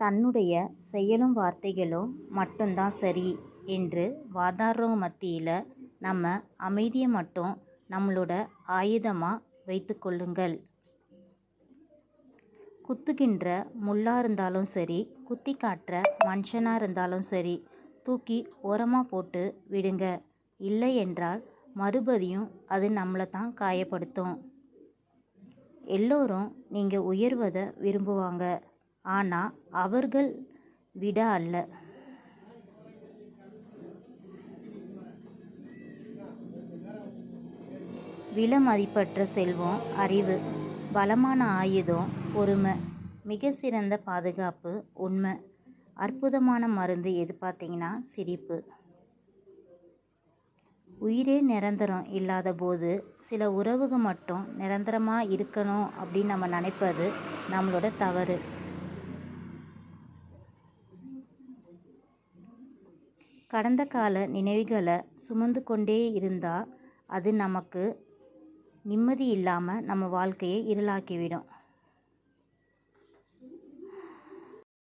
தன்னுடைய செயலும் வார்த்தைகளும் மட்டும்தான் சரி என்று வாதாடுறவங்க மத்தியில் நம்ம அமைதியை மட்டும் நம்மளோட ஆயுதமாக வைத்துக்கொள்ளுங்கள் குத்துகின்ற முள்ளாக இருந்தாலும் சரி குத்தி காட்டுற மனுஷனாக இருந்தாலும் சரி தூக்கி ஓரமாக போட்டு விடுங்க. இல்லை என்றால் மறுபடியும் அது நம்மளை தான் காயப்படுத்தும். எல்லோரும் நீங்கள் உயர்வதை விரும்புவாங்க. ஆனால் அவர்கள் விட அல்ல. வில மதிப்பற்ற செல்வம் அறிவு பலமான ஆயுதம் பொறுமை மிக சிறந்த பாதுகாப்பு உண்மை அற்புதமான மருந்து எது பார்த்தீங்கன்னா சிரிப்பு. உயிரே நிரந்தரம் இல்லாத போது சில உறவுகள் மட்டும் நிரந்தரமாக இருக்கணும் அப்படின்னு நம்ம நினைப்பது நம்மளோட தவறு. கடந்த கால நினைவுகளை சுமந்து கொண்டே இருந்தால் அது நமக்கு நிம்மதி இல்லாமல் நம்ம வாழ்க்கையை இருளாக்கிவிடும்.